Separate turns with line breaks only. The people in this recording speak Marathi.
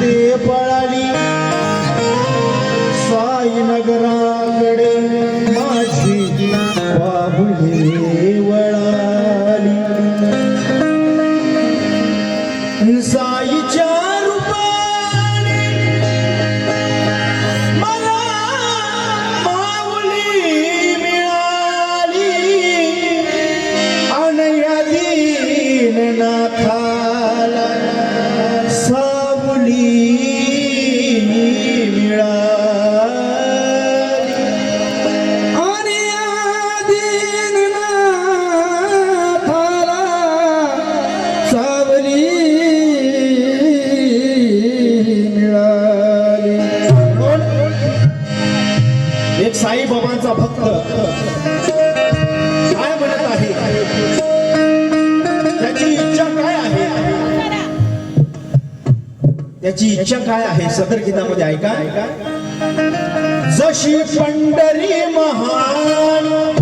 পাড়াতে পাড়া त्याची इच्छा काय आहे? सदर गीतामध्ये ऐका. जशी पंढरी महान